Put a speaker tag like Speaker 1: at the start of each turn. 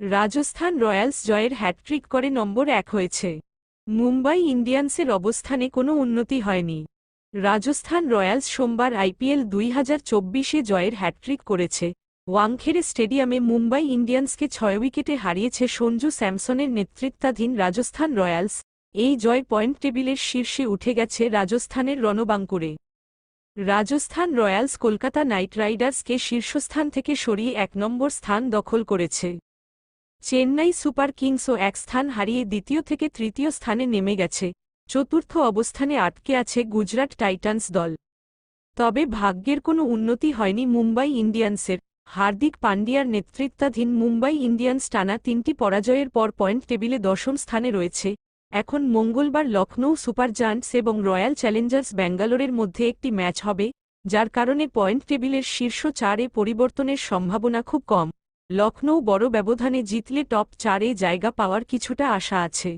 Speaker 1: Rajasthan Royals জয়ের hat trick করে নম্বর এক হয়েছে। মুম্বাই ইন্ডিয়ান্সের অবস্থানে কোনো উন্নতি হয়নি। রাজস্থান রয়্যালস সোমবার আইপিএল দুই হাজার চব্বিশে জয়ের হ্যাটট্রিক করেছে। ওয়াংখেড়ে স্টেডিয়ামে মুম্বাই ইন্ডিয়ান্সকে ছয় উইকেটে হারিয়েছে সঞ্জু স্যামসনের নেতৃত্বাধীন রাজস্থান রয়্যালস। এই জয় পয়েন্ট টেবিলের শীর্ষে উঠে গেছে রাজস্থানের রণবাঙ্কুরে। রাজস্থান রয়্যালস কলকাতা নাইট রাইডার্সকে শীর্ষস্থান থেকে সরিয়ে এক নম্বর স্থান দখল করেছে। চেন্নাই সুপার কিংসও এক স্থান হারিয়ে দ্বিতীয় থেকে তৃতীয় স্থানে নেমে গেছে। চতুর্থ অবস্থানে আটকে আছে গুজরাট টাইটান্স দল। তবে ভাগ্যের কোনো উন্নতি হয়নি মুম্বাই ইন্ডিয়ান্সের। হার্দিক পান্ডিয়ার নেতৃত্বাধীন মুম্বাই ইন্ডিয়ান্স টানা তিনটি পরাজয়ের পর পয়েন্ট টেবিলে দশম স্থানে রয়েছে। এখন মঙ্গলবার লখনৌ সুপার জায়ান্টস এবং রয়্যাল চ্যালেঞ্জার্স ব্যাঙ্গালোরের মধ্যে একটি ম্যাচ হবে, যার কারণে পয়েন্ট টেবিলের শীর্ষ চারে পরিবর্তনের সম্ভাবনা খুব কম। লখনৌ বড় ব্যবধানে জিতলে টপ চারে জায়গা পাওয়ার কিছুটা আশা আছে।